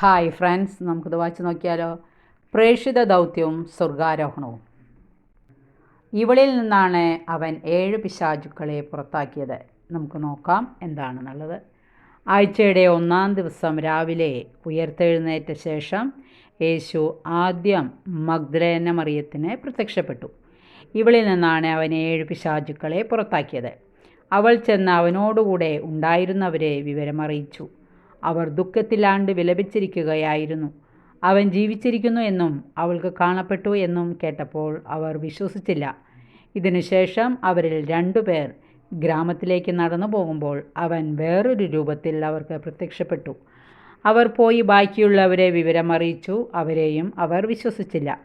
Hi friends നമുക്കിത് വായിച്ച് നോക്കിയാലോ? പ്രേക്ഷിത ദൗത്യവും സ്വർഗാരോഹണവും. ഇവളിൽ നിന്നാണ് അവൻ ഏഴ് പിശാചുക്കളെ പുറത്താക്കിയത്. നമുക്ക് നോക്കാം എന്താണെന്നുള്ളത്. ആഴ്ചയുടെ ഒന്നാം ദിവസം രാവിലെ ഉയർത്തെഴുന്നേറ്റ ശേഷം യേശു ആദ്യം മഗ്ദലേന മറിയത്തിന് പ്രത്യക്ഷപ്പെട്ടു. ഇവളിൽ നിന്നാണ് അവൻ ഏഴ് പിശാചുക്കളെ പുറത്താക്കിയത്. അവൾ ചെന്ന് അവനോടുകൂടെ ഉണ്ടായിരുന്നവരെ വിവരമറിയിച്ചു. അവർ ദുഃഖത്തിലാണ്ട് വിലപിച്ചിരിക്കുകയായിരുന്നു. അവൻ ജീവിച്ചിരിക്കുന്നു എന്നും അവൾക്ക് കാണപ്പെട്ടു എന്നും കേട്ടപ്പോൾ അവർ വിശ്വസിച്ചില്ല. ഇതിനുശേഷം അവരിൽ രണ്ടുപേർ ഗ്രാമത്തിലേക്ക് നടന്നു പോകുമ്പോൾ അവൻ വേറൊരു രൂപത്തിൽ അവർക്ക് പ്രത്യക്ഷപ്പെട്ടു. അവർ പോയി ബാക്കിയുള്ളവരെ വിവരമറിയിച്ചു. അവരെയും അവർ വിശ്വസിച്ചില്ല.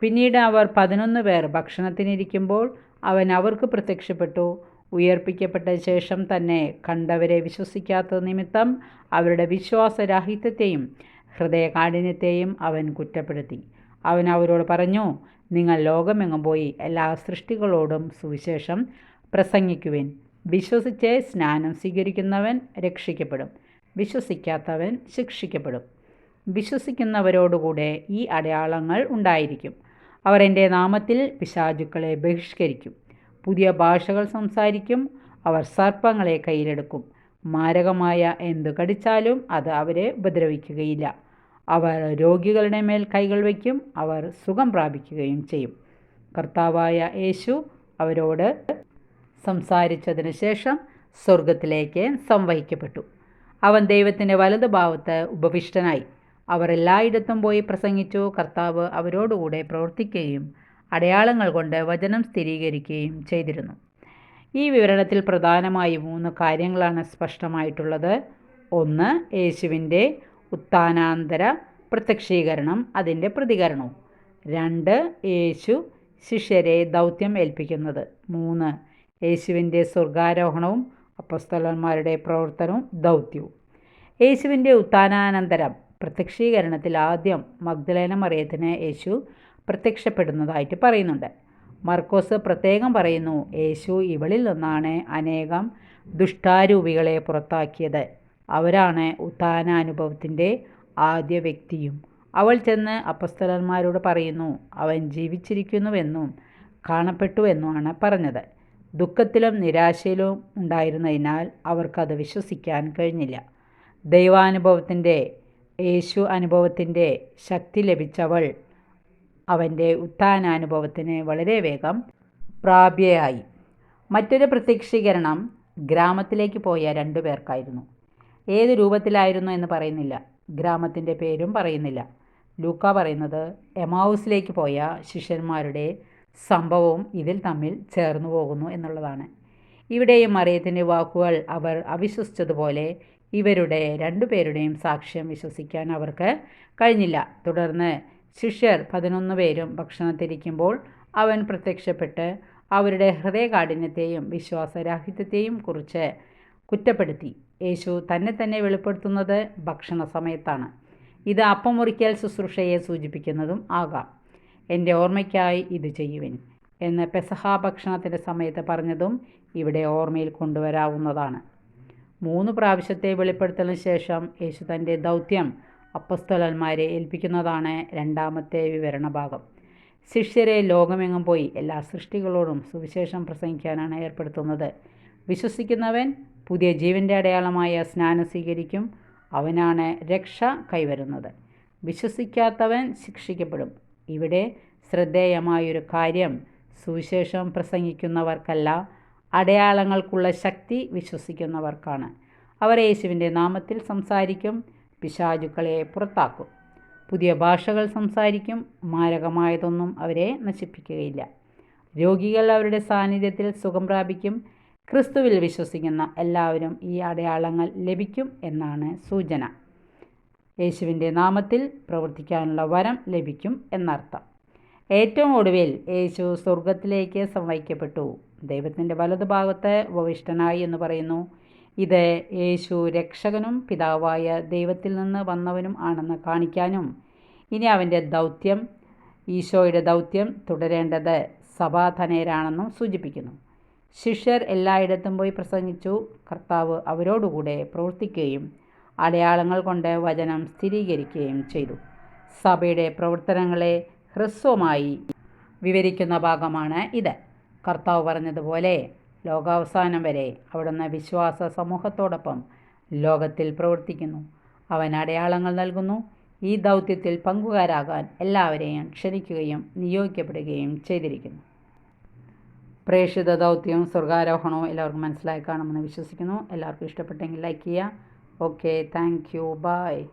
പിന്നീട് അവർ പതിനൊന്ന് പേർ ഭക്ഷണത്തിനിരിക്കുമ്പോൾ അവൻ അവർക്ക് പ്രത്യക്ഷപ്പെട്ടു. ഉയർപ്പിക്കപ്പെട്ട ശേഷം തന്നെ കണ്ടവരെ വിശ്വസിക്കാത്ത നിമിത്തം അവരുടെ വിശ്വാസരാഹിത്യത്തെയും ഹൃദയകാഠിന്യത്തെയും അവൻ കുറ്റപ്പെടുത്തി. അവൻ അവരോട് പറഞ്ഞു നിങ്ങൾ ലോകമെങ്ങും പോയി എല്ലാ സൃഷ്ടികളോടും സുവിശേഷം പ്രസംഗിക്കുവിൻ. വിശ്വസിച്ച് സ്നാനം സ്വീകരിക്കുന്നവൻ രക്ഷിക്കപ്പെടും. വിശ്വസിക്കാത്തവൻ ശിക്ഷിക്കപ്പെടും. വിശ്വസിക്കുന്നവരോടുകൂടെ ഈ അടയാളങ്ങൾ ഉണ്ടായിരിക്കും. അവർ എന്റെ നാമത്തിൽ പിശാചുക്കളെ ബഹിഷ്കരിക്കും. പുതിയ ഭാഷകൾ സംസാരിക്കും അവർ സർപ്പങ്ങളെ കയ്യിലെടുക്കും. മാരകമായ എന്തു കടിച്ചാലും അത് അവരെ ഉപദ്രവിക്കുകയില്ല. അവർ രോഗികളുടെ മേൽ കൈകൾ വയ്ക്കും അവർ സുഖം പ്രാപിക്കുകയും ചെയ്യും. കർത്താവായ യേശു അവരോട് സംസാരിച്ചതിന് ശേഷം സ്വർഗത്തിലേക്ക് സംവഹിക്കപ്പെട്ടു. അവൻ ദൈവത്തിന്റെ വലതുഭാവത്ത് ഉപവിഷ്ടനായി. അവർ എല്ലായിടത്തും പോയി പ്രസംഗിച്ചു കർത്താവ് അവരോടുകൂടെ പ്രവർത്തിക്കുകയും അടയാളങ്ങൾ കൊണ്ട് വചനം സ്ഥിരീകരിക്കുകയും ചെയ്തിരുന്നു. ഈ വിവരണത്തിൽ പ്രധാനമായി മൂന്ന് കാര്യങ്ങളാണ് സ്പഷ്ടമായിട്ടുള്ളത്. ഒന്ന് യേശുവിന്റെ ഉത്താനാന്തര പ്രത്യക്ഷീകരണം അതിന്റെ പ്രതികരണവും. രണ്ട് യേശു ശിഷ്യരെ ദൗത്യം ഏൽപ്പിക്കുന്നത്. മൂന്ന് യേശുവിന്റെ സ്വർഗാരോഹണവും അപ്പസ്തലന്മാരുടെ പ്രവർത്തനവും ദൗത്യവും. യേശുവിന്റെ ഉത്താനാനന്തരം പ്രത്യക്ഷീകരണത്തിൽ ആദ്യം മഗ്ദലേന മറിയത്തിന് യേശു പ്രത്യക്ഷപ്പെടുന്നതായിട്ട് പറയുന്നുണ്ട്. മർക്കോസ് പ്രത്യേകം പറയുന്നു യേശു ഇവളിൽ നിന്നാണ് അനേകം ദുഷ്ടാരൂപികളെ പുറത്താക്കിയത്. അവരാണ് ഉത്ഥാനാനുഭവത്തിന്റെ ആദ്യ വ്യക്തിയും. അവൾ ചെന്ന് അപ്പസ്തലന്മാരോട് പറയുന്നു അവൻ ജീവിച്ചിരിക്കുന്നുവെന്നും കാണപ്പെട്ടുവെന്നുമാണ് പറഞ്ഞത്. ദുഃഖത്തിലും നിരാശയിലും ഉണ്ടായിരുന്നതിനാൽ അവർക്കത് വിശ്വസിക്കാൻ കഴിഞ്ഞില്ല. ദൈവാനുഭവത്തിന്റെ യേശു അനുഭവത്തിന്റെ ശക്തി ലഭിച്ചവൾ അവന്റെ ഉത്ഥാനാനുഭവത്തിന് വളരെ വേഗം പ്രാപ്യയായി. മറ്റൊരു പ്രത്യക്ഷീകരണം ഗ്രാമത്തിലേക്ക് പോയ രണ്ടു പേർക്കായിരുന്നു. ഏത് രൂപത്തിലായിരുന്നു എന്ന് പറയുന്നില്ല. ഗ്രാമത്തിന്റെ പേരും പറയുന്നില്ല. ലൂക്ക പറയുന്നത് എമാവൂസിലേക്ക് പോയ ശിഷ്യന്മാരുടെ സംഭവവും ഇതിൽ തമ്മിൽ ചേർന്നു പോകുന്നു എന്നുള്ളതാണ്. ഇവിടെയും മറിയത്തിന്റെ വാക്കുകൾ അവർ അവിശ്വസിച്ചതുപോലെ ഇവരുടെ രണ്ടുപേരുടെയും സാക്ഷ്യം വിശ്വസിക്കാൻ അവർക്ക് കഴിഞ്ഞില്ല. തുടർന്ന് ശിഷ്യർ പതിനൊന്ന് പേരും ഭക്ഷണത്തിരിക്കുമ്പോൾ അവൻ പ്രത്യക്ഷപ്പെട്ട് അവരുടെ ഹൃദയകാഠിന്യത്തെയും വിശ്വാസരാഹിത്യത്തെയും കുറിച്ച് കുറ്റപ്പെടുത്തി. യേശു തന്നെ തന്നെ വെളിപ്പെടുത്തുന്നത് ഭക്ഷണ സമയത്താണ് ഇത് അപ്പം മുറിക്കൽ ശുശ്രൂഷയെ സൂചിപ്പിക്കുന്നതും ആകാം. എന്റെ ഓർമ്മയ്ക്കായി ഇത് ചെയ്യുവിൻ എന്ന് പെസഹ ഭക്ഷണത്തിന്റെ സമയത്ത് പറഞ്ഞതും ഇവിടെ ഓർമ്മയിൽ കൊണ്ടുവരാവുന്നതാണ്. മൂന്ന് പ്രാവശ്യത്തെ വെളിപ്പെടുത്തലിന് ശേഷം യേശു തന്റെ ദൗത്യം അപ്പസ്തലന്മാരെ ഏൽപ്പിക്കുന്നതാണ് രണ്ടാമത്തെ വിവരണ ഭാഗം ശിഷ്യരെ ലോകമെങ്ങും പോയി എല്ലാ സൃഷ്ടികളോടും സുവിശേഷം പ്രസംഗിക്കാനാണ് ഏർപ്പെടുത്തുന്നത്. വിശ്വസിക്കുന്നവൻ പുതിയ ജീവന്റെ അടയാളമായ സ്നാനം സ്വീകരിക്കും. അവനാണ് രക്ഷ കൈവരുന്നത്. വിശ്വസിക്കാത്തവൻ ശിക്ഷിക്കപ്പെടും. ഇവിടെ ശ്രദ്ധേയമായൊരു കാര്യം സുവിശേഷം പ്രസംഗിക്കുന്നവർക്കല്ല അടയാളങ്ങൾക്കുള്ള ശക്തി വിശ്വസിക്കുന്നവർക്കാണ്. അവർ യേശുവിന്റെ നാമത്തിൽ സംസാരിക്കും പിശാചുക്കളെ പുറത്താക്കും. പുതിയ ഭാഷകൾ സംസാരിക്കും മാരകമായതൊന്നും അവരെ നശിപ്പിക്കുകയില്ല. രോഗികൾ അവരുടെ സാന്നിധ്യത്തിൽ സുഖം പ്രാപിക്കും ക്രിസ്തുവിൽ വിശ്വസിക്കുന്ന എല്ലാവരും ഈ അടയാളങ്ങൾ ലഭിക്കും എന്നാണ് സൂചന. യേശുവിന്റെ നാമത്തിൽ പ്രവർത്തിക്കാനുള്ള വരം ലഭിക്കും എന്നർത്ഥം. ഏറ്റവും ഒടുവിൽ യേശു സ്വർഗത്തിലേക്ക് സംവഹിക്കപ്പെട്ടു. ദൈവത്തിന്റെ വലതുഭാഗത്ത് ഉപവിഷ്ടനായി എന്ന് പറയുന്നു. ഇത് യേശു രക്ഷകനും പിതാവായ ദൈവത്തിൽ നിന്ന് വന്നവനും ആണെന്ന് കാണിക്കാനും ഇനി അവന്റെ ദൗത്യം ഈശോയുടെ ദൗത്യം തുടരേണ്ടത് സഭാധനേരാണെന്നും സൂചിപ്പിക്കുന്നു. ശിഷ്യർ എല്ലായിടത്തും പോയി പ്രസംഗിച്ചു. കർത്താവ് അവരോടുകൂടെ പ്രവർത്തിക്കുകയും അടയാളങ്ങൾ കൊണ്ട് വചനം സ്ഥിരീകരിക്കുകയും ചെയ്തു. സഭയുടെ പ്രവർത്തനങ്ങളെ ഹ്രസ്വമായി വിവരിക്കുന്ന ഭാഗമാണ് ഇത്. കർത്താവ് പറഞ്ഞതുപോലെ ലോകാവസാനം വരെ അവിടുന്ന് വിശ്വാസ സമൂഹത്തോടൊപ്പം ലോകത്തിൽ പ്രവർത്തിക്കുന്നു. അവൻ അടയാളങ്ങൾ നൽകുന്നു. ഈ ദൗത്യത്തിൽ പങ്കുകാരാകാൻ എല്ലാവരെയും ക്ഷണിക്കുകയും നിയോഗിക്കപ്പെടുകയും ചെയ്തിരിക്കുന്നു. പ്രേക്ഷിത ദൗത്യവും സ്വർഗാരോഹണവും എല്ലാവർക്കും മനസ്സിലായി കാണുമെന്ന് വിശ്വസിക്കുന്നു. എല്ലാവർക്കും ഇഷ്ടപ്പെട്ടെങ്കിൽ ലൈക്ക് ചെയ്യുക. Okay thank you by